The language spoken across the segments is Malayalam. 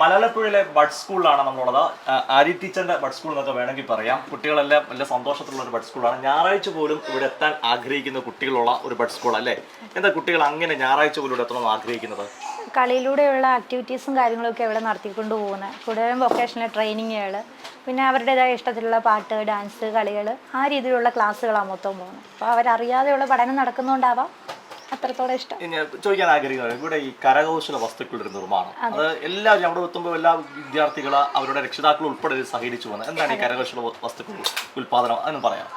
മലയാളപ്പുഴയിലെ ബഡ് സ്കൂളിലാണ് നമ്മളുള്ളത്. ആരി ടീച്ചറിന്റെ ബഡ് സ്കൂൾ എന്നൊക്കെ വേണമെങ്കിൽ പറയാം. കുട്ടികളെല്ലാം വലിയ സന്തോഷത്തിലുള്ള ഒരു ബഡ് സ്കൂളാണ്. ഞായറാഴ്ച പോലും ഇവിടെ എത്താൻ ആഗ്രഹിക്കുന്ന കുട്ടികളുള്ള ഒരു ബഡ് സ്കൂൾ അല്ലേ എന്താ കുട്ടികൾ അങ്ങനെ ഞായറാഴ്ച പോലും ഇവിടെ എത്തണം ആഗ്രഹിക്കുന്നത്? കളിയിലൂടെയുള്ള ആക്ടിവിറ്റീസും കാര്യങ്ങളൊക്കെ ഇവിടെ നടത്തിക്കൊണ്ട് പോകുന്നത് കൂടുതലും വൊക്കേഷണൽ ട്രെയിനിങ്ങുകൾ പിന്നെ അവരുടേതായ ഇഷ്ടത്തിലുള്ള പാട്ട് ഡാൻസ് കളികൾ ആ രീതിയിലുള്ള ക്ലാസ്സുകളാണ് മൊത്തം പോകുന്നത് അപ്പോൾ അവരറിയാതെയുള്ള പഠനം നടക്കുന്നതുകൊണ്ടാവാം അത്രത്തോളം ഇഷ്ടം. ഇനി ചോദിക്കാൻ ആഗ്രഹിക്കുന്നത് ഇവിടെ ഈ കരകൗശല വസ്തുക്കളുടെ നിർമ്മാണം. അത്. എല്ലാവരും അവിടെ എത്തുമ്പോൾ എല്ലാ വിദ്യാർത്ഥികൾ അവരുടെ രക്ഷിതാക്കൾ ഉൾപ്പെടെ സഹകരിച്ചു വന്നത് എന്താണ് ഈ കരകൗശല വസ്തുക്കൾ ഉൽപാദനം? എന്ന് പറയാം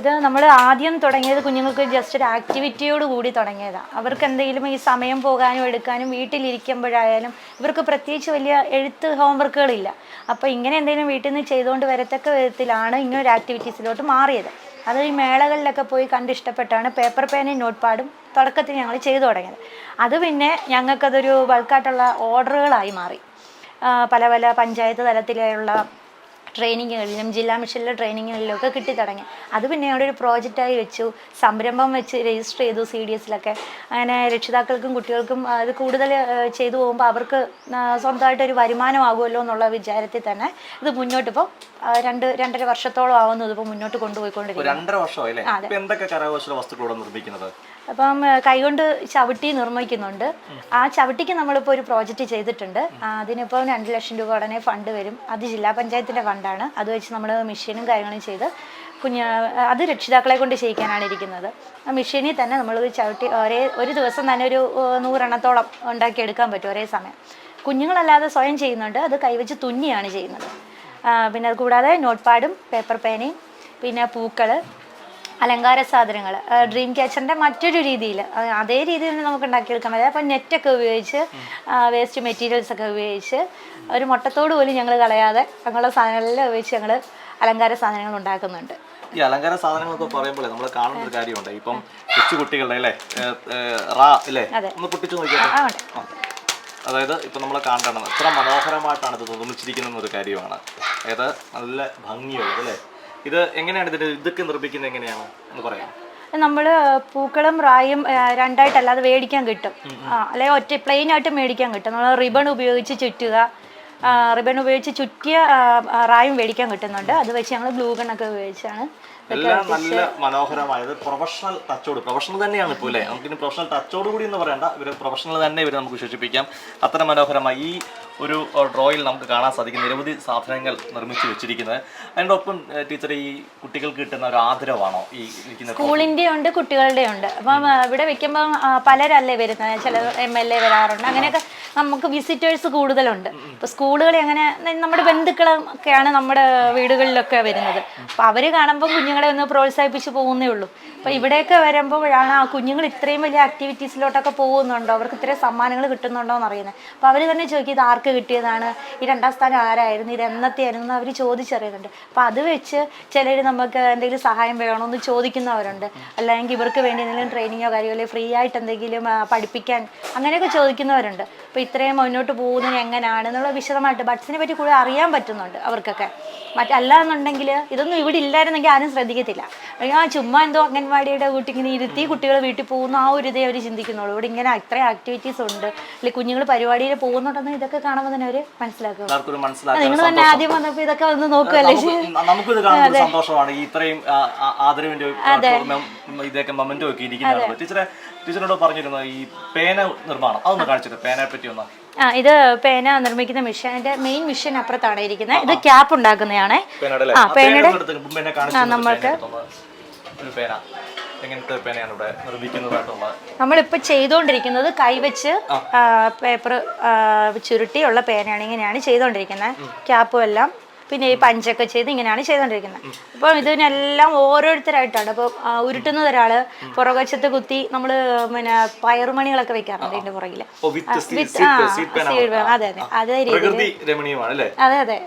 ഇത് നമ്മൾ ആദ്യം തുടങ്ങിയത് കുഞ്ഞുങ്ങൾക്ക് ജസ്റ്റ് ഒരു ആക്ടിവിറ്റിയോട് കൂടി തുടങ്ങിയതാണ് അവർക്ക് എന്തെങ്കിലും ഈ സമയം പോകാനും എടുക്കാനും വീട്ടിലിരിക്കുമ്പോഴായാലും ഇവർക്ക് പ്രത്യേകിച്ച് വലിയ എഴുത്ത് ഹോംവർക്കുകളില്ല അപ്പോൾ ഇങ്ങനെ എന്തെങ്കിലും വീട്ടിൽ നിന്ന് ചെയ്തുകൊണ്ട് വരത്തക്ക വിധത്തിലാണ് ഇങ്ങനെ ഒരു ആക്ടിവിറ്റീസിലോട്ട് മാറിയത്. അത് ഈ മേളകളിലൊക്കെ പോയി കണ്ട് ഇഷ്ടപ്പെട്ടാണ്. പേപ്പർ പേനയും നോട്ട് പാഡും തുടക്കത്തിൽ ഞങ്ങൾ ചെയ്തു തുടങ്ങിയത്. അത് പിന്നെ ഞങ്ങൾക്കതൊരു ബൾക്കായിട്ടുള്ള ഓർഡറുകളായി മാറി. പല പല പഞ്ചായത്ത് തലത്തിലുള്ള ട്രെയിനിങ്ങുകളിലും ജില്ലാ മിഷനിലെ ട്രെയിനിങ്ങുകളിലും ഒക്കെ കിട്ടി തുടങ്ങി. അത് പിന്നെ അവിടെ ഒരു പ്രോജക്റ്റായി വെച്ചു. സംരംഭം വെച്ച് രജിസ്റ്റർ ചെയ്തു സി ഡി എസിലൊക്കെ അങ്ങനെ രക്ഷിതാക്കൾക്കും കുട്ടികൾക്കും അത് കൂടുതൽ ചെയ്തു പോകുമ്പോൾ അവർക്ക് സ്വന്തമായിട്ടൊരു വരുമാനമാകുമല്ലോ എന്നുള്ള വിചാരത്തിൽ തന്നെ ഇത് മുന്നോട്ട് ഇപ്പോൾ രണ്ട് രണ്ടര വർഷത്തോളം ആവുന്നു ഇതിപ്പോൾ മുന്നോട്ട് കൊണ്ടുപോയിക്കൊണ്ടിരിക്കുന്നത്. രണ്ടര വർഷമായി എന്തൊക്കെ കരകൗശല വസ്തുക്കളോടെ നിർമ്മിക്കുന്നത്? അപ്പം കൈകൊണ്ട് ചവിട്ടി നിർമ്മിക്കുന്നുണ്ട്. ആ ചവിട്ടിക്ക് നമ്മളിപ്പോൾ ഒരു പ്രോജക്റ്റ് ചെയ്തിട്ടുണ്ട്. അതിനിപ്പോൾ രണ്ട് ലക്ഷം രൂപ ഉടനെ ഫണ്ട് വരും. അത് ജില്ലാ പഞ്ചായത്തിന്റെ ഫണ്ടാണ്. അത് വെച്ച് നമ്മൾ മെഷീനും കാര്യങ്ങളും ചെയ്ത് കുഞ്ഞ് അത് രക്ഷിതാക്കളെ കൊണ്ട് ചെയ്യിക്കാനാണ് ഇരിക്കുന്നത്. ആ മെഷീനിൽ തന്നെ നമ്മൾ ചവിട്ടി ഒരേ ഒരു ദിവസം തന്നെ ഒരു നൂറെണ്ണത്തോളം ഉണ്ടാക്കിയെടുക്കാൻ പറ്റും ഒരേ സമയം. കുഞ്ഞുങ്ങളല്ലാതെ സ്വയം ചെയ്യുന്നുണ്ട്. അത് കൈവച്ച് തുന്നിയാണ് ചെയ്യുന്നത്. പിന്നെ അത് കൂടാതെ നോട്ട് പാഡും പേപ്പർ പേനയും പിന്നെ പൂക്കൾ അലങ്കാര സാധനങ്ങൾ ഡ്രീം ക്യാച്ചറിന്റെ മറ്റൊരു രീതിയിൽ അതേ രീതിയിൽ നമുക്ക് ഉണ്ടാക്കിയെടുക്കാൻ പറ്റും. അപ്പം നെറ്റൊക്കെ ഉപയോഗിച്ച് വേസ്റ്റ് മെറ്റീരിയൽസ് ഒക്കെ ഉപയോഗിച്ച് ഒരു മുട്ടത്തോട് പോലും ഞങ്ങൾ കളയാതെ അങ്ങനെയുള്ള സാധനങ്ങളെല്ലാം ഉപയോഗിച്ച് ഞങ്ങൾ അലങ്കാര സാധനങ്ങൾ ഉണ്ടാക്കുന്നുണ്ട്. ഈ അലങ്കാര സാധനങ്ങളൊക്കെ പറയുമ്പോൾ നമ്മൾ കാണുന്ന ഒരു കാര്യമുണ്ട്. ഇപ്പം കൊച്ചു കുട്ടികളുടെ അല്ലേ റാ അല്ലേ ഒന്ന് പൊട്ടിച്ചു നോക്കിയാൽ അതായത് ഇപ്പം നമ്മൾ കാണണം എത്ര മനോഹരമായിട്ടാണ് ഇത് നിർമ്മിച്ചിരിക്കുന്ന ഒരു കാര്യമാണ്. അതായത് നല്ല ഭംഗിയുള്ളത് അല്ലേ? ഇത് എങ്ങനെയാണ് ഇതിന്റെ ഇതൊക്കെ നിർമ്മിക്കുന്നത് എങ്ങനെയാണ്? എന്ന് പറയാം നമ്മൾ പൂക്കളും റായും രണ്ടായിട്ട് അല്ലാതെ മേടിക്കാൻ കിട്ടും. അല്ലെങ്കിൽ ഒറ്റ പ്ലെയിൻ ആയിട്ട് മേടിക്കാൻ കിട്ടും. നമ്മൾ റിബൺ ഉപയോഗിച്ച് ചുറ്റുക. റിബൺ ഉപയോഗിച്ച് ചുറ്റിയ റായും മേടിക്കാൻ കിട്ടുന്നുണ്ട്. അത് വെച്ച് ഞങ്ങൾ ഗ്ലൂ ഗണ്ണൊക്കെ ഉപയോഗിച്ചാണ് എല്ലാം നല്ല മനോഹരമായത് പ്രൊഫഷണൽ ടച്ചോട് പ്രൊഫഷണൽ തന്നെയാണ് ഇപ്പോൾ അല്ലേ? നമുക്കിനി പ്രൊഫഷണൽ ടച്ചോട് കൂടി എന്ന് പറയണ്ട. ഇവർ പ്രൊഫഷണൽ തന്നെ ഇവർ നമുക്ക് വിശേഷിപ്പിക്കാം. അത്ര മനോഹരമായി ഈ ഒരു ഡ്രോയിൽ നമുക്ക് കാണാൻ സാധിക്കും. നിരവധി സാധനങ്ങൾ നിർമ്മിച്ച് വെച്ചിരിക്കുന്നത്. അതിന്റെ ഒപ്പം ടീച്ചർ ഈ കുട്ടികൾക്ക് കിട്ടുന്ന ഒരു ആദരവാണോ? ഈ സ്കൂളിന്റെ ഉണ്ട് കുട്ടികളുടെ ഉണ്ട് അപ്പം ഇവിടെ വെക്കുമ്പോൾ പലരല്ലേ വരുന്നത്? ചില എം എൽ എ വരാറുണ്ട്. അങ്ങനെയൊക്കെ നമുക്ക് വിസിറ്റേഴ്സ് കൂടുതലുണ്ട്. ഇപ്പോൾ സ്കൂളുകളിൽ അങ്ങനെ നമ്മുടെ ബന്ധുക്കളൊക്കെയാണ് നമ്മുടെ വീടുകളിലൊക്കെ വരുന്നത്. അപ്പോൾ അവർ കാണുമ്പോൾ കുഞ്ഞുങ്ങളെ ഒന്ന് പ്രോത്സാഹിപ്പിച്ച് പോകുന്നേ ഉള്ളൂ. അപ്പോൾ ഇവിടെയൊക്കെ വരുമ്പോഴാണ് ആ കുഞ്ഞുങ്ങൾ ഇത്രയും വലിയ ആക്ടിവിറ്റീസിലോട്ടൊക്കെ പോകുന്നുണ്ടോ? അവർക്ക് ഇത്രയും സമ്മാനങ്ങൾ കിട്ടുന്നുണ്ടോ എന്ന് അറിയുന്നത് അപ്പോൾ അവർ തന്നെ ചോദിക്കും ഇത് ആർക്ക് കിട്ടിയതാണ്? ഈ രണ്ടാം സ്ഥാനം ആരായിരുന്നു? ഇത് എന്നത്തെയായിരുന്നു? എന്ന് അവർ ചോദിച്ചറിയുന്നുണ്ട്. അപ്പോൾ അത് വെച്ച് ചിലർ നമുക്ക് എന്തെങ്കിലും സഹായം വേണമെന്ന് ചോദിക്കുന്നവരുണ്ട്. അല്ലെങ്കിൽ ഇവർക്ക് വേണ്ടി എന്തെങ്കിലും ട്രെയിനിങ്ങോ കാര്യങ്ങളോ ഫ്രീ ആയിട്ട് എന്തെങ്കിലും പഠിപ്പിക്കാൻ അങ്ങനെയൊക്കെ ചോദിക്കുന്നവരുണ്ട്. അപ്പോൾ ഇത്രയും മുന്നോട്ട് പോകുന്നതിന് എങ്ങനെയാണ് എന്നുള്ള വിശദമായിട്ട് ബഡ്സിനെ പറ്റി കൂടുതൽ അറിയാൻ പറ്റുന്നുണ്ട് അവർക്കൊക്കെ. മറ്റല്ല എന്നുണ്ടെങ്കിൽ ഇതൊന്നും ഇവിടെ ഇല്ലായിരുന്നെങ്കിൽ ആരും ശ്രദ്ധിക്കത്തില്ല. ആ ചുമ്മാ എന്തോ അംഗൻവാടിയുടെ വീട്ടിൽ ഇങ്ങനെ ഇരുത്തി കുട്ടികൾ വീട്ടിൽ പോകുന്ന ആ ഒരു ഇതേ അവർ ചിന്തിക്കുന്നുള്ളൂ. ഇവിടെ ഇങ്ങനെ ഇത്രയും ആക്ടിവിറ്റീസ് ഉണ്ട്. അല്ലെങ്കിൽ കുഞ്ഞുങ്ങൾ പരിപാടിയിൽ പോകുന്നുണ്ടെന്ന് ഇതൊക്കെ കാണുമ്പോൾ തന്നെ അവർ മനസ്സിലാക്കും. നിങ്ങൾ തന്നെ ആദ്യം വന്നപ്പോൾ ഇതൊക്കെ നമുക്കിത് കാണുമ്പോൾ സന്തോഷമാണ്. ഇത്രയും ആദരവിന്റെ മെ- ഇതൊക്കെ മൊമെന്റോ ഒക്കെ ഇരിക്കുന്നതാണ് ടീച്ചറെ ടീച്ചറോട് പറഞ്ഞിരുന്നത് ഈ പേന നിർമ്മാണം. അതൊന്ന് കാണിച്ചിട്ട് പേനയെ പറ്റി ഒന്ന്. ആ ഇത് പേന നിർമ്മിക്കുന്ന മിഷൻ അതിന്റെ മെയിൻ മിഷൻ അപ്പുറത്താണ് ഇരിക്കുന്നത് ഇത് ക്യാപ്പ് ഉണ്ടാക്കുന്നതാണ്? ആ, ആ, പേന പേനയുടെ- നമ്മൾക്ക് എങ്ങനത്തെ പേനയാണ് ഇവിടെ നിർമ്മിക്കുന്നതായിട്ടുള്ളത് നമ്മളിപ്പോൾ ചെയ്തുകൊണ്ടിരിക്കുന്നത് കൈവച്ച് പേപ്പർ ചുരുട്ടിയുള്ള പേനയാണ് ഇങ്ങനെയാണ് ചെയ്തുകൊണ്ടിരിക്കുന്നത് ക്യാപ്പും എല്ലാം. പിന്നെ ഈ പഞ്ചൊക്കെ ചെയ്ത് ഇങ്ങനെയാണ് ചെയ്തുകൊണ്ടിരിക്കുന്നത് അപ്പോൾ ഇതിനെല്ലാം ഓരോരുത്തരായിട്ടാണ്. അപ്പോൾ ഉരുട്ടുന്നത് ഒരാൾ പുറകച്ചത്ത് കുത്തി നമ്മൾ പിന്നെ പയറുമണികളൊക്കെ വെക്കാറുണ്ട് ഇതിന്റെ പുറകിൽ pen. അതെ അതെ. അതേ രീതിയിൽ അതെ അതെ.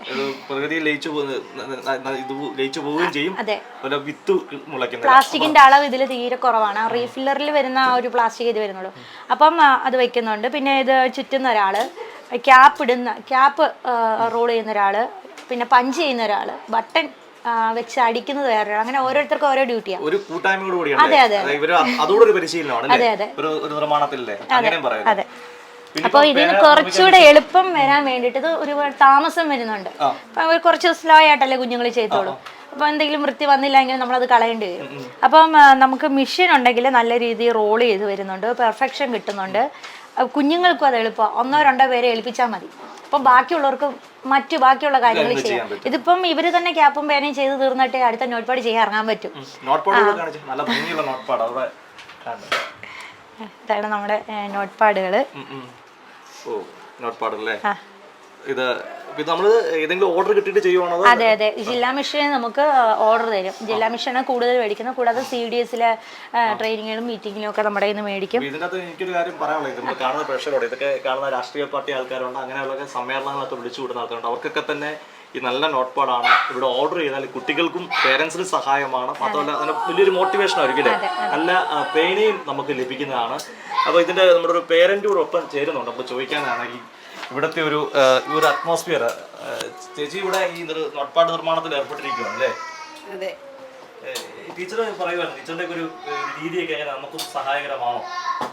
പ്ലാസ്റ്റിക്കിന്റെ അളവ് ഇതിൽ തീരെ കുറവാണ്. റീഫില്ലറിൽ വരുന്ന ആ ഒരു പ്ലാസ്റ്റിക് ഇത് വരുന്നുള്ളൂ. അപ്പം അത് വെക്കുന്നുണ്ട്. പിന്നെ ഇത് ചുറ്റുന്ന ഒരാൾ ക്യാപ്പ് ഇടുന്ന ക്യാപ്പ് റോൾ ചെയ്യുന്ന ഒരാൾ പിന്നെ പഞ്ച് ചെയ്യുന്ന ഒരാൾ ബട്ടൺ വെച്ച് അടിക്കുന്നത് വേറൊരാൾ അങ്ങനെ ഓരോരുത്തർക്കും ഓരോ ഡ്യൂട്ടിയാണ് ഒരു കൂട്ടായ്മയോട് കൂടിയാണ് അതെ, അതെ, ഒരു പരിശീലനമാണ് അതെ, അതെ. ഒരു ഒരു നിർമ്മാണത്തിലല്ലേ? അതെ അപ്പോൾ ഇതിന് കുറച്ചുകൂടെ എളുപ്പം വരാൻ വേണ്ടിട്ട് ഇത് ഒരുപാട് താമസം വരുന്നുണ്ട്. അപ്പം കുറച്ച് സ്ലോ ആയിട്ടല്ലേ കുഞ്ഞുങ്ങൾ ചെയ്തോളൂ. അപ്പോൾ എന്തെങ്കിലും വൃത്തി വന്നില്ലെങ്കിൽ നമ്മളത് കളയേണ്ടി വരും. അപ്പം നമുക്ക് മെഷീൻ ഉണ്ടെങ്കിൽ നല്ല രീതിയിൽ റോൾ ചെയ്ത് വരുന്നുണ്ട്. പെർഫെക്ഷൻ കിട്ടുന്നുണ്ട്. കുഞ്ഞുങ്ങൾക്കും അത് എളുപ്പം ഒന്നോ രണ്ടോ പേരെ ഏൽപ്പിച്ചാൽ മതി. അപ്പം ബാക്കിയുള്ളവർക്ക് മറ്റു ബാക്കിയുള്ള കാര്യങ്ങൾ ചെയ്യാം. ഇതിപ്പം ഇവർ തന്നെ ക്യാപ്പും പേനയും ചെയ്ത് തീർന്നിട്ട് അടുത്ത നോട്ട്പാട് ചെയ്യാൻ ഇറങ്ങാൻ പറ്റും. ഇതാണ് നമ്മുടെ നോട്ട് പാഡുകൾ ഉം, ഉം. ഓ നോട്ട് പാഡ് ഇത് അതെ അതെ ജില്ലാ മിഷൻ നമുക്ക് ഓർഡർ തരും. ജില്ലാ മിഷനെ കൂടുതൽ മേടിക്കുന്നത്. കൂടാതെ സി ഡി എസിലെ ട്രെയിനിങ്ങിലും മീറ്റിങ്ങിലും ഒക്കെ നമ്മുടെ കയ്യിൽ നിന്ന് മേടിക്കും ഇതിനകത്ത് എനിക്കൊരു കാര്യം പറയാനുള്ളത്. നമ്മൾ കാണുന്ന പ്രേക്ഷകരോട് ഇതൊക്കെ കാണുന്ന രാഷ്ട്രീയ പാർട്ടി ആൾക്കാരുണ്ട് അങ്ങനെയുള്ള സമ്മേളനങ്ങളൊക്കെ വിളിച്ചു വിടുന്ന ആൾക്കാരുണ്ട്. അവർക്കൊക്കെ തന്നെ ഈ നല്ല നോട്ട് പാഡാണ് ഇവിടെ ഓർഡർ ചെയ്താൽ കുട്ടികൾക്കും പേരൻസിനും സഹായമാണ്. മാത്രമല്ല അതിന് വലിയൊരു മോട്ടിവേഷൻ ആയിരിക്കും അല്ലേ? നല്ല പേനയും നമുക്ക് ലഭിക്കുന്നതാണ്. അപ്പോൾ ഇതിന്റെ നമ്മുടെ ഒരു പേരന്റ് ഒപ്പം ചേരുന്നുണ്ട്. അപ്പോൾ ചോദിക്കാനാണ് ഈ ഇവിടുത്തെ ഒരു ഒരു അറ്റ്മോസ്ഫിയർ ചേച്ചി ഇവിടെ ഈ നോട്ട്പാഡ് നിർമ്മാണത്തിൽ ഏർപ്പെട്ടിരിക്കുകയാണ് അല്ലേ? അതെ. ടീച്ചർ പറയുവായിരുന്നു ടീച്ചറിന്റെ ഒരു രീതിയൊക്കെ എങ്ങനെ നമുക്കും സഹായകരമാണോ?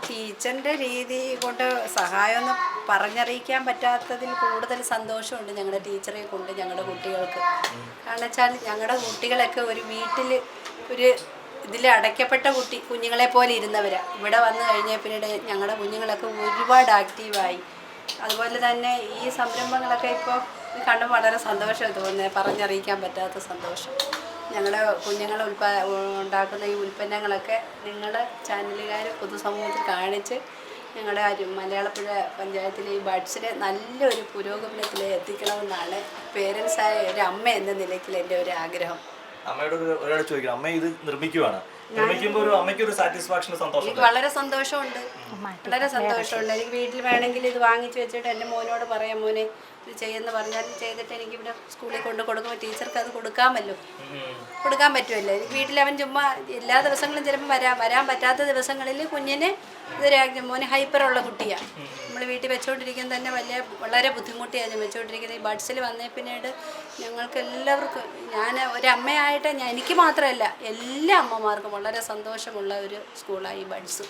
ടീച്ചറിന്റെ രീതി കൊണ്ട് സഹായമൊന്നും പറഞ്ഞറിയിക്കാൻ പറ്റാത്തതിൽ കൂടുതൽ സന്തോഷമുണ്ട് ഞങ്ങളുടെ ടീച്ചറെ കൊണ്ട് ഞങ്ങളുടെ കുട്ടികൾക്ക്. കാരണം വെച്ചാൽ ഞങ്ങളുടെ കുട്ടികളൊക്കെ ഒരു വീട്ടിൽ ഒരു ഇതിൽ അടയ്ക്കപ്പെട്ട കുട്ടി കുഞ്ഞുങ്ങളെ പോലെ ഇരുന്നവരാണ് ഇവിടെ വന്നു കഴിഞ്ഞാൽ പിന്നീട് ഞങ്ങളുടെ കുഞ്ഞുങ്ങളൊക്കെ ഒരുപാട് ആക്റ്റീവായി അതുപോലെ തന്നെ ഈ സംരംഭങ്ങളൊക്കെ ഇപ്പോൾ കണ്ടും വളരെ സന്തോഷം തോന്നുന്നത് പറഞ്ഞറിയിക്കാൻ പറ്റാത്ത സന്തോഷം. ഞങ്ങളുടെ കുഞ്ഞുങ്ങൾ ഉൽപ്പാ ഉണ്ടാക്കുന്ന ഈ ഉൽപ്പന്നങ്ങളൊക്കെ നിങ്ങളുടെ ചാനലുകാർ പൊതുസമൂഹത്തിൽ കാണിച്ച് ഞങ്ങളുടെ മലയാളപ്പുഴ പഞ്ചായത്തിലെ ഈ ബഡ്സിനെ നല്ലൊരു പുരോഗമനത്തിൽ എത്തിക്കണമെന്നാണ് പേരൻസായ ഒരു അമ്മ എന്ന നിലയ്ക്കിൽ എന്റെ ഒരു ആഗ്രഹം. അമ്മയോട് ഒരാൾ ചോദിക്കണം. അമ്മ ഇത് നിർമ്മിക്കുവാണ്. നിർമ്മിക്കുമ്പോൾ ഒരു അമ്മയ്ക്ക് ഒരു സാറ്റിസ്ഫാക്ഷൻ സന്തോഷം എനിക്ക് വളരെ സന്തോഷമുണ്ട്. വളരെ സന്തോഷമുണ്ട്. എനിക്ക് വീട്ടിൽ വേണമെങ്കിൽ ഇത് വാങ്ങിച്ചു വെച്ചിട്ട് എന്റെ മോനോട് പറയാം മോനെ ഇത് ചെയ്യുമെന്ന് പറഞ്ഞാൽ ചെയ്തിട്ട് എനിക്ക് ഇവിടെ സ്കൂളിൽ കൊണ്ട് കൊടുക്കുമ്പോൾ ടീച്ചർക്ക് അത് കൊടുക്കാമല്ലോ. കൊടുക്കാൻ പറ്റുമല്ലോ. എനിക്ക് വീട്ടിൽ അവൻ ചുമ്മാ എല്ലാ ദിവസങ്ങളും ചിലപ്പോൾ വരാം വരാൻ പറ്റാത്ത ദിവസങ്ങളിൽ കുഞ്ഞിന് ഇത് മോന് ഹൈപ്പറുള്ള കുട്ടിയാണ് നമ്മൾ വീട്ടിൽ വെച്ചുകൊണ്ടിരിക്കുന്നത് തന്നെ വലിയ വളരെ ബുദ്ധിമുട്ടിയാണ് ഞാൻ വെച്ചുകൊണ്ടിരിക്കുന്നത് ഈ ബഡ്സിൽ വന്നേ പിന്നീട് ഞങ്ങൾക്ക് എല്ലാവർക്കും ഞാൻ ഒരമ്മയായിട്ട് ഞാൻ എനിക്ക് മാത്രമല്ല എല്ലാ അമ്മമാർക്കും വളരെ സന്തോഷമുള്ള ഒരു സ്കൂളായി ബഡ്സ്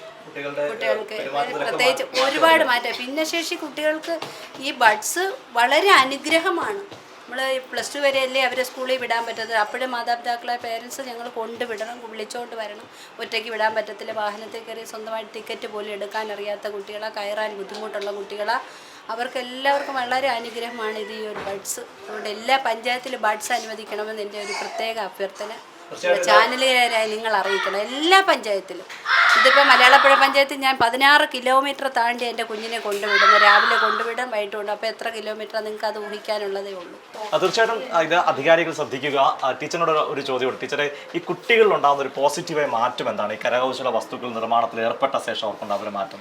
കുട്ടികൾക്ക് പ്രത്യേകിച്ച് ഒരുപാട് മാറ്റം. ഭിന്നശേഷി കുട്ടികൾക്ക് ഈ ബഡ്സ് വളരെ അനുഗ്രഹമാണ്. നമ്മൾ പ്ലസ് ടു വരെയല്ലേ അവരെ സ്കൂളിൽ വിടാൻ പറ്റത്തില്ല അപ്പോഴും മാതാപിതാക്കളെ പേരൻസ് ഞങ്ങൾ കൊണ്ടുവിടണം വിളിച്ചോണ്ട് വരണം. ഒറ്റയ്ക്ക് വിടാൻ പറ്റത്തില്ല. വാഹനത്തിൽ കയറി സ്വന്തമായിട്ട് ടിക്കറ്റ് പോലും എടുക്കാൻ അറിയാത്ത കുട്ടികളെ കയറാൻ ബുദ്ധിമുട്ടുള്ള കുട്ടികളെ. അവർക്ക് എല്ലാവർക്കും വളരെ അനുഗ്രഹമാണ് ഇത് ഈ ഒരു ബഡ്സ്. അതുകൊണ്ട് എല്ലാ പഞ്ചായത്തിലും ബഡ്സ് അനുവദിക്കണമെന്ന് എന്റെ ഒരു പ്രത്യേക അഭ്യർത്ഥന. ചാനലുകാരായി നിങ്ങൾ അറിയിക്കണം? എല്ലാ പഞ്ചായത്തിലും. ഇതിപ്പോൾ മലയാളപ്പുഴ പഞ്ചായത്തിൽ ഞാൻ പതിനാറ് കിലോമീറ്റർ താണ്ടി എന്റെ കുഞ്ഞിനെ കൊണ്ടുവിടുന്നു. രാവിലെ കൊണ്ടുവിടും വൈകിട്ട് കൊണ്ടും അപ്പോൾ എത്ര കിലോമീറ്റർ നിങ്ങൾക്ക് അത് ഊഹിക്കാനുള്ളതേ ഉള്ളൂ. തീർച്ചയായിട്ടും ഇത് അധികാരികൾ ശ്രദ്ധിക്കുക. ടീച്ചറിനോട് ഒരു- ചോദ്യം ചോദ്യമുണ്ട്. ടീച്ചറെ ഈ കുട്ടികളിൽ ഉണ്ടാകുന്ന ഒരു പോസിറ്റീവായ മാറ്റം എന്താണ്? ഈ കരകൗശല വസ്തുക്കൾ നിർമ്മാണത്തിൽ ഏർപ്പെട്ട ശേഷം അവർക്കുണ്ടാകുന്ന മാറ്റം.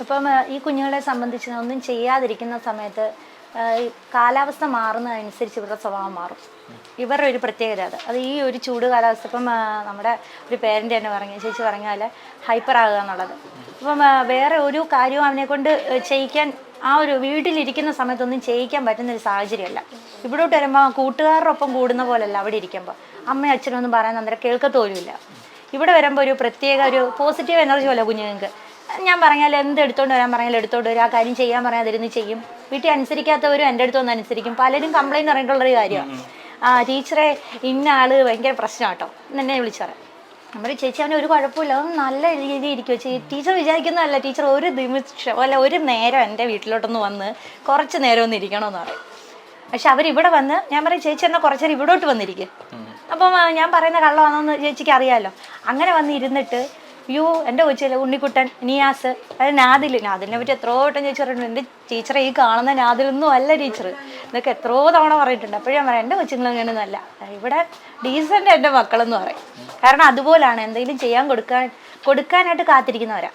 ഇപ്പം ഈ കുഞ്ഞുങ്ങളെ സംബന്ധിച്ച് ഒന്നും ചെയ്യാതിരിക്കുന്ന സമയത്ത് കാലാവസ്ഥ മാറുന്നതനുസരിച്ച് ഇവരുടെ സ്വഭാവം മാറും. ഇവരുടെ ഒരു പ്രത്യേകത അത്. അത് ഈ ഒരു ചൂട് കാലാവസ്ഥ ഇപ്പം നമ്മുടെ ഒരു പേരന്റ് തന്നെ പറഞ്ഞു ചേച്ചി പറഞ്ഞ പോലെ ഹൈപ്പർ ആകുക എന്നുള്ളത്. ഇപ്പം വേറെ ഒരു കാര്യവും അവനെ കൊണ്ട് ചെയ്യിക്കാൻ ആ ഒരു വീട്ടിലിരിക്കുന്ന സമയത്തൊന്നും ചെയ്യിക്കാൻ പറ്റുന്ന ഒരു സാഹചര്യമല്ല. ഇവിടോട്ട് വരുമ്പോൾ കൂട്ടുകാരുടെ ഒപ്പം കൂടുന്ന പോലല്ല അവിടെ ഇരിക്കുമ്പോൾ അമ്മയും അച്ഛനും ഒന്നും പറയാൻ അന്നേരം കേൾക്കത്തോലുമില്ല ഇവിടെ വരുമ്പോൾ ഒരു പ്രത്യേക ഒരു പോസിറ്റീവ് എനർജി പോലെ കുഞ്ഞുങ്ങൾക്ക്. ഞാൻ പറഞ്ഞാൽ എന്ത് എടുത്തോണ്ട് വരാൻ പറഞ്ഞാൽ എടുത്തോണ്ട് വരും ആ കാര്യം ചെയ്യാൻ പറഞ്ഞാൽ അതിരുന്ന് ചെയ്യും. വീട്ടിൽ അനുസരിക്കാത്തവരും എന്റെ അടുത്ത് വന്ന് അനുസരിക്കും. പലരും കംപ്ലൈന്റ് പറഞ്ഞിട്ടുള്ളൊരു കാര്യമാണ് ആ ടീച്ചറെ ഇന്ന ആൾ ഭയങ്കര പ്രശ്നം കേട്ടോ എന്നെ വിളിച്ചറ നമ്മുടെ ചേച്ചി അവന് ഒരു കുഴപ്പമില്ല അവൻ നല്ല രീതിയിൽ ഇരിക്കും ചേച്ചി ടീച്ചർ വിചാരിക്കുന്നതല്ല ടീച്ചർ ഒരു നിമിഷം അല്ല ഒരു നേരം എന്റെ വീട്ടിലോട്ടൊന്ന് വന്ന് കുറച്ച് നേരം ഒന്ന് ഇരിക്കണമെന്ന് പറയും. പക്ഷെ അവരിവിടെ വന്ന് ഞാൻ പറയും ചേച്ചി എന്നാൽ കുറച്ച് നേരം ഇവിടോട്ട് വന്നിരിക്കും. അപ്പം ഞാൻ പറയുന്ന കള്ളമാണെന്ന് ചേച്ചിക്ക് അറിയാമല്ലോ അങ്ങനെ വന്ന് ഇരുന്നിട്ട് അയ്യോ എന്റെ കൊച്ചില്ല ഉണ്ണിക്കുട്ടൻ നിയാസ് അതായത് നാദിൽ നാദിലിനെ പറ്റി എത്രയോ വട്ടം ചേച്ചി എന്റെ ടീച്ചറെ ഈ കാണുന്ന നാദിലൊന്നും അല്ല ടീച്ചർ. ഇതൊക്കെ എത്രയോ തവണ പറഞ്ഞിട്ടുണ്ട് അപ്പോഴും പറയാം എന്റെ കൊച്ചുങ്ങൾ അങ്ങനെയൊന്നുമല്ല. ഇവിടെ ഡീസന്റ് എന്റെ മക്കളെന്ന് പറയും. കാരണം അതുപോലാണ് എന്തെങ്കിലും ചെയ്യാൻ കൊടുക്കാൻ കൊടുക്കാനായിട്ട് കാത്തിരിക്കുന്നവരാ.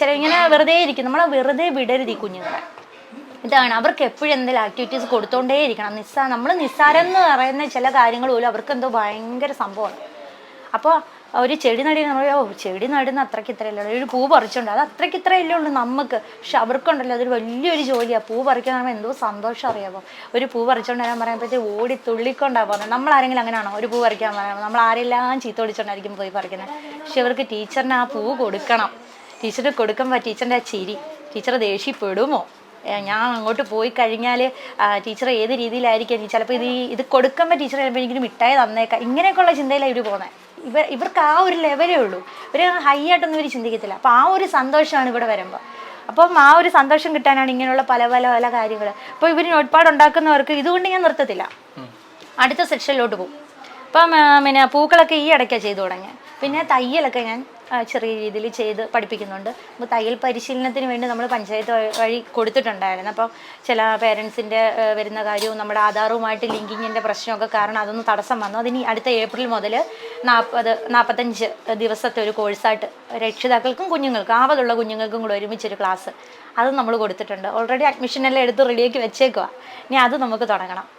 ചില ഇങ്ങനെ വെറുതെ ഇരിക്കും. നമ്മളെ വെറുതെ വിടരുത് ഈ കുഞ്ഞുങ്ങളെ. ഇതാണ്. അവർക്ക് എപ്പോഴും എന്തെങ്കിലും ആക്ടിവിറ്റീസ് കൊടുത്തോണ്ടേ ഇരിക്കണം. നിസ്സാ നമ്മൾ നിസ്സാരം എന്ന് പറയുന്ന ചില കാര്യങ്ങൾ പോലും അവർക്ക് എന്തോ ഭയങ്കര സംഭവമാണ്. അപ്പോൾ ഒരു ചെടി നടി നമ്മൾ ഓ ചെടി നടുന്ന അത്രയ്ക്ക് ഇത്രയല്ലേ ഉള്ളൂ. ഒരു പൂ പറിച്ചുണ്ട് അത് അത്രയ്ക്ക് ഇത്രയല്ലേ ഉള്ളൂ നമുക്ക്. പക്ഷെ അവർക്കുണ്ടല്ലോ അതൊരു വലിയൊരു ജോലിയാണ് പൂ പറിക്കാൻ പറയുമ്പോൾ എന്തോ സന്തോഷം അറിയാമോ ഒരു പൂ പറിച്ചുകൊണ്ട് വരാൻ പറയുമ്പോഴത്തേ ഓടി തുള്ളിക്കൊണ്ടാണ് പോകുന്നത്. നമ്മൾ ആരെങ്കിലും അങ്ങനെയാണോ? ഒരു പൂ പറിക്കാൻ പറയുമ്പോൾ നമ്മൾ ആരെല്ലാം ചീത്ത ഓടിച്ചുകൊണ്ടായിരിക്കും പോയി പറിക്കുന്നത്. പക്ഷെ അവർക്ക് ടീച്ചറിന് ആ പൂ കൊടുക്കണം. ടീച്ചറിന് കൊടുക്കുമ്പോൾ ടീച്ചറിന്റെ ആ ചിരി. ടീച്ചർ ദേഷ്യപ്പെടുമോ? ഞാൻ അങ്ങോട്ട് പോയി കഴിഞ്ഞാൽ ടീച്ചർ ഏത് രീതിയിലായിരിക്കും? ചിലപ്പോൾ ഇത് ഇത് കൊടുക്കുമ്പോൾ ടീച്ചർ ചിലപ്പോൾ എനിക്കൊരു മിഠായി തന്നേക്കാം. ഇങ്ങനെയൊക്കെയുള്ള ചിന്തയിലാണ് ഇവർ പോകുന്നത് ഇവർ ഇവർക്ക് ആ ഒരു ലെവലേ ഉള്ളൂ. ഇവർ ഹൈ ആയിട്ടൊന്നും ഇവർ ചിന്തിക്കത്തില്ല. അപ്പോൾ ആ ഒരു സന്തോഷമാണ് ഇവിടെ വരുമ്പോൾ അപ്പം ആ ഒരു സന്തോഷം കിട്ടാനാണ് ഇങ്ങനെയുള്ള പല പല പല കാര്യങ്ങൾ അപ്പോൾ ഇവർ നോട്ട്പാട് ഉണ്ടാക്കുന്നവർക്ക് ഇതുകൊണ്ട് ഞാൻ നിർത്തത്തില്ല. അടുത്ത സെക്ഷനിലോട്ട് പോകും അപ്പം പിന്നെ പൂക്കളൊക്കെ ഈ ഇടയ്ക്കാണ് ചെയ്തു തുടങ്ങിയത് പിന്നെ തയ്യലൊക്കെ ഞാൻ ചെറിയ രീതിയിൽ ചെയ്ത് പഠിപ്പിക്കുന്നുണ്ട്. അപ്പോൾ തയ്യൽ പരിശീലനത്തിന് വേണ്ടി നമ്മൾ പഞ്ചായത്ത് വഴി- കൊടുത്തിട്ടുണ്ടായിരുന്നു. അപ്പോൾ ചില പേരൻസിന്റെ വരുന്ന കാര്യവും നമ്മുടെ ആധാറുമായിട്ട് ലിങ്കിങ്ങിന്റെ പ്രശ്നമൊക്കെ കാരണം അതൊന്ന് തടസ്സം വന്നു. അതിന് അടുത്ത ഏപ്രിൽ മുതൽ നാൽപ്പത് നാൽപ്പത്തഞ്ച് ദിവസത്തെ ഒരു കോഴ്സായിട്ട് രക്ഷിതാക്കൾക്കും കുഞ്ഞുങ്ങൾക്കും ആവതുള്ള കുഞ്ഞുങ്ങൾക്കും കൂടെ ഒരുമിച്ചൊരു ക്ലാസ് അത് നമ്മൾ കൊടുത്തിട്ടുണ്ട്. ഓൾറെഡി അഡ്മിഷൻ എല്ലാം എടുത്ത് റെഡിയാക്കി വെച്ചേക്കുക ഇനി അത് നമുക്ക് തുടങ്ങണം.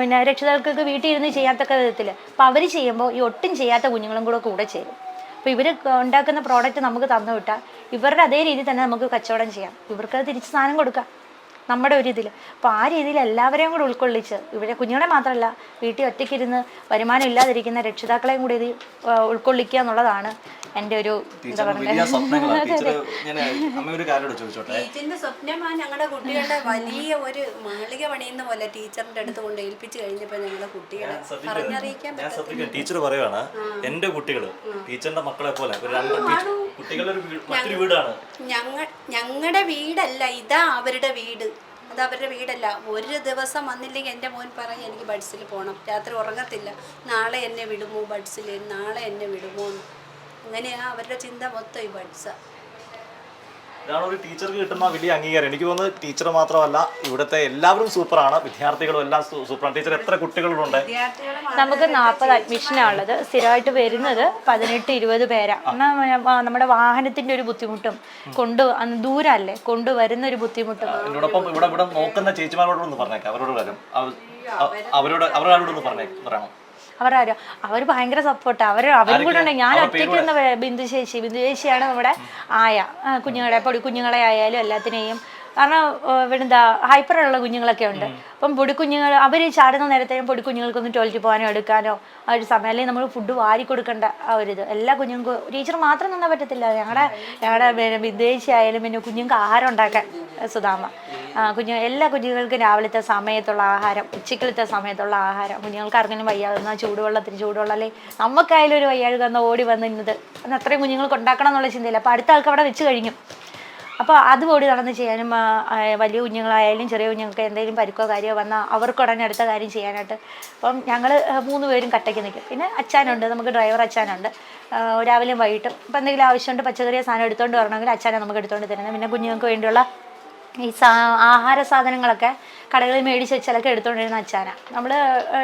പിന്നെ രക്ഷിതാക്കൾക്ക് വീട്ടിൽ ഇരുന്ന് ചെയ്യാത്തക്ക വിധത്തിൽ അപ്പോൾ അവർ ചെയ്യുമ്പോൾ ഈ ഒട്ടും ചെയ്യാത്ത കുഞ്ഞുങ്ങളും കൂടെ കൂടെ ചേരും. അപ്പോൾ ഇവർ ഉണ്ടാക്കുന്ന പ്രോഡക്റ്റ് നമുക്ക് തന്നു വിട്ടാൽ ഇവരുടെ അതേ രീതിയിൽ തന്നെ നമുക്ക് കച്ചവടം ചെയ്യാം. ഇവർക്ക് തിരിച്ച് സാധനം കൊടുക്കാം. നമ്മുടെ ഒരു ഇതിൽ അപ്പോൾ ആ രീതിയിൽ എല്ലാവരെയും കൂടെ ഉൾക്കൊള്ളിച്ച് ഇവിടെ കുഞ്ഞുങ്ങളെ മാത്രമല്ല വീട്ടിൽ ഒറ്റയ്ക്കിരുന്ന് വരുമാനം ഇല്ലാതിരിക്കുന്ന രക്ഷിതാക്കളെയും കൂടി ഇത് ഉൾക്കൊള്ളിക്കുക എന്നുള്ളതാണ് എന്റെ ഒരു എന്താ ടീച്ചർ വലിയ സ്വപ്നങ്ങളാണ് ടീച്ചർ ഞാൻ അമ്മ ഒരു കാര്യം ചോദിച്ചോട്ടെ? ടീച്ചറിന്റെ സ്വപ്നമാണ് ഞങ്ങളുടെ കുട്ടികളുടെ വലിയ ഒരു മാളിക പണിയുന്ന പോലെ ടീച്ചറിന്റെ അടുത്ത് കൊണ്ട് ഏൽപ്പിച്ചു കഴിഞ്ഞപ്പോൾ ഞങ്ങളുടെ കുട്ടികളെ പറഞ്ഞറിയിക്കാൻ ശ്രദ്ധിക്കാം ടീച്ചർ പറയുവാണ് എന്റെ കുട്ടികൾ ടീച്ചറിന്റെ മക്കളെ പോലെ ഒരു രണ്ട് ടീച്ചർ- ഒരു വീടാണ്. ഞങ്ങൾ ഞങ്ങളുടെ വീടല്ല ഇതാ അവരുടെ വീട്. അത് അവരുടെ വീടല്ല. ഒരു ദിവസം വന്നില്ലെങ്കിൽ എന്റെ മോൻ പറയും എനിക്ക് ബഡ്സിൽ പോകണം രാത്രി ഉറങ്ങത്തില്ല. നാളെ എന്നെ വിടുമോ ബഡ്സിൽ? നാളെ എന്നെ വിടുമോ? എന്ന് അങ്ങനെയാ അവരുടെ ചിന്ത മൊത്തം ഈ ബഡ്സാണ് ഇതാണ് ഒരു ടീച്ചർക്ക് കിട്ടുന്ന വലിയ അംഗീകാരം. എനിക്ക് തോന്നുന്നത് ടീച്ചർ മാത്രമല്ല ഇവിടുത്തെ എല്ലാവരും സൂപ്പറാണ് വിദ്യാർത്ഥികളും എല്ലാം സൂപ്പർ സൂപ്പറാണ് ടീച്ചർ എത്ര കുട്ടികളുണ്ട്? നമുക്ക് നാൽപ്പത് അഡ്മിഷനാണ് ഉള്ളത്. സ്ഥിരമായിട്ട് വരുന്നത് പതിനെട്ട് ഇരുപത് പേരാ. നമ്മുടെ വാഹനത്തിന്റെ ഒരു ബുദ്ധിമുട്ടും കൊണ്ടു ദൂരല്ലേ കൊണ്ടുവരുന്ന ഒരു ബുദ്ധിമുട്ടും ഇവിടെ ഇവിടെ നോക്കുന്ന ചേച്ചിമാരോടൊന്ന് പറഞ്ഞേക്കാം. അവരോട് കാര്യം അവ- അവ- അവരോട് അവരോടൊന്ന് പറഞ്ഞേക്കാം പറഞ്ഞേ പറയണം. അവരാരോ? അവർ ഭയങ്കര സപ്പോർട്ട് അവർ അവരും കൂടെ ഉണ്ട്. ഞാൻ ഒറ്റയ്ക്ക് നിന്ന് ബിന്ദുശേഷി ബിന്ദു ചേച്ചി ബിന്ദു ചേച്ചിയാണ് നമ്മുടെ ആയ. കുഞ്ഞുങ്ങളെ പൊടി കുഞ്ഞുങ്ങളെ ആയാലും എല്ലാത്തിനെയും. കാരണം ഇവിടെന്താ എന്താ ഹൈപ്പറുള്ള കുഞ്ഞുങ്ങളൊക്കെ ഉണ്ട്. അപ്പം പൊടി കുഞ്ഞുങ്ങൾ അവർ ചാടുന്ന നേരത്തെ പൊടി കുഞ്ഞുങ്ങൾക്കൊന്ന് ടോയ്ലറ്റ് പോകാനോ എടുക്കാനോ ആ ഒരു സമയം. അല്ലെങ്കിൽ നമ്മൾ ഫുഡ് വാരി കൊടുക്കേണ്ട ആ ഒരു ഇത്. എല്ലാ കുഞ്ഞുങ്ങൾക്കും ടീച്ചർ മാത്രം നിന്നാൽ പറ്റത്തില്ല. ഞങ്ങളുടെ ഞങ്ങളുടെ വിദേശി ആയാലും പിന്നെ കുഞ്ഞുങ്ങൾക്ക് ആഹാരം ഉണ്ടാക്കാൻ സുധാമ. കുഞ്ഞു എല്ലാ കുഞ്ഞുങ്ങൾക്കും രാവിലത്തെ സമയത്തുള്ള ആഹാരം ഉച്ചക്കലത്തെ സമയത്തുള്ള ആഹാരം. കുഞ്ഞുങ്ങൾക്ക് ആർക്കെങ്കിലും വയ്യാതെ എന്നാൽ ചൂടുവെള്ളത്തിന് ചൂടുവെള്ളം അല്ലേ? നമുക്കായാലും ഒരു വയ്യാഴ്ക എന്നാൽ ഓടി വന്ന് ഇന്നത് അന്ന് അത്രയും കുഞ്ഞുങ്ങൾക്ക് ഉണ്ടാക്കണം എന്നുള്ള ചിന്തയില്ല. അപ്പോൾ അടുത്ത ആൾക്ക് അവിടെ വെച്ച് കഴിഞ്ഞു. അപ്പോൾ അത് ഓടി നടന്ന് ചെയ്യാനും വലിയ കുഞ്ഞുങ്ങളായാലും ചെറിയ കുഞ്ഞുങ്ങൾക്ക് എന്തെങ്കിലും പരിക്കോ കാര്യമോ വന്നാൽ അവർക്ക് ഉടനെ അടുത്ത കാര്യം ചെയ്യാനായിട്ട്. അപ്പം ഞങ്ങൾ മൂന്ന് പേരും കട്ടയ്ക്ക് നിൽക്കും. പിന്നെ അച്ഛനുണ്ട് നമുക്ക് ഡ്രൈവർ അച്ഛനുണ്ട്. രാവിലെയും വൈകിട്ടും. ഇപ്പം എന്തെങ്കിലും ആവശ്യമുണ്ട് പച്ചക്കറിയോ സാധനം എടുത്തുകൊണ്ട് വരണമെങ്കിൽ അച്ഛനെ നമുക്ക് എടുത്തുകൊണ്ട് തരുന്നത്. പിന്നെ കുഞ്ഞുങ്ങൾക്ക് വേണ്ടിയുള്ള ഈ സാ ആഹാര സാധനങ്ങളൊക്കെ കടകളിൽ മേടിച്ച് വെച്ചാലൊക്കെ എടുത്തുകൊണ്ടിരുന്ന അച്ചാന നമ്മൾ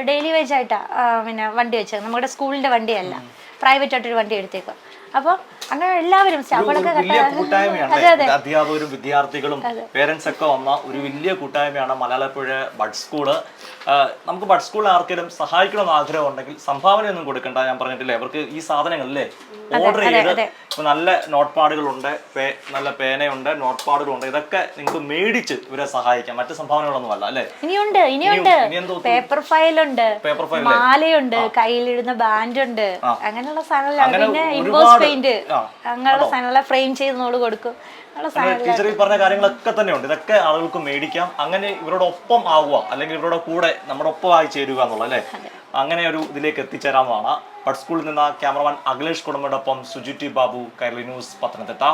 ഡെയിലി വേജ് ആയിട്ടാണ് പിന്നെ വണ്ടി വെച്ചത്. നമ്മുടെ സ്കൂളിന്റെ വണ്ടിയല്ല. പ്രൈവറ്റ് ആയിട്ടൊരു വണ്ടി എടുത്തേക്കുക അപ്പോൾ അങ്ങനെ എല്ലാവരും സ്റ്റാഫുകളൊക്കെ വലിയ കൂട്ടായ്മയാണ്. അധ്യാപകരും വിദ്യാർത്ഥികളും പേരൻസ് ഒക്കെ വന്ന ഒരു വലിയ കൂട്ടായ്മയാണ് മലയാളപ്പുഴ ബഡ് സ്കൂൾ. നമുക്ക് ബഡ് സ്കൂളിൽ ആർക്കെങ്കിലും സഹായിക്കണമെന്ന് ആഗ്രഹം ഉണ്ടെങ്കിൽ സംഭാവന ഒന്നും കൊടുക്കണ്ട ഞാൻ പറഞ്ഞിട്ടില്ലേ? അവർക്ക് ഈ സാധനങ്ങളല്ലേ ഓർഡർ ചെയ്ത് നല്ല നോട്ട് പാഡുകളുണ്ട് നല്ല പേനയുണ്ട് നോട്ട് പാഡുകളുണ്ട് ഇതൊക്കെ നിങ്ങൾക്ക് മേടിച്ച് ഇവരെ സഹായിക്കാം. മറ്റു സംഭാവനകളൊന്നും അല്ല അല്ലേ? ഇനിയുണ്ട് ഇനിയുണ്ട്. പേപ്പർ ഫയലുണ്ട് പേപ്പർ ഫയൽ മാലയുണ്ട് കയ്യിലിടുന്ന ബാൻഡ് ഉണ്ട് അങ്ങനെയുള്ള സാധനങ്ങളാണ്. പിന്നെ പെയിന്റ് അങ്ങനെയുള്ള സാധനങ്ങളെ ഫ്രെയിം ചെയ്ത് നമ്മൾ കൊടുക്കും ടീച്ചർ ഈ പറഞ്ഞ കാര്യങ്ങളൊക്കെ തന്നെയുണ്ട്. ഇതൊക്കെ ആളുകൾക്ക് മേടിക്കാം. അങ്ങനെ ഇവരോടൊപ്പം ആവുക അല്ലെങ്കിൽ ഇവരുടെ കൂടെ നമ്മുടെ ഒപ്പമായി ചേരുക എന്നുള്ളത് അല്ലേ? അങ്ങനെ ഒരു ഇതിലേക്ക് എത്തിച്ചേരാവുന്നതാണ്. ബഡ് സ്കൂളിൽ നിന്ന് ക്യാമറമാൻ അഖിലേഷ് കുടുംബയോടൊപ്പം സുജിറ്റി ബാബു കൈരളി ന്യൂസ് പത്തനംതിട്ട.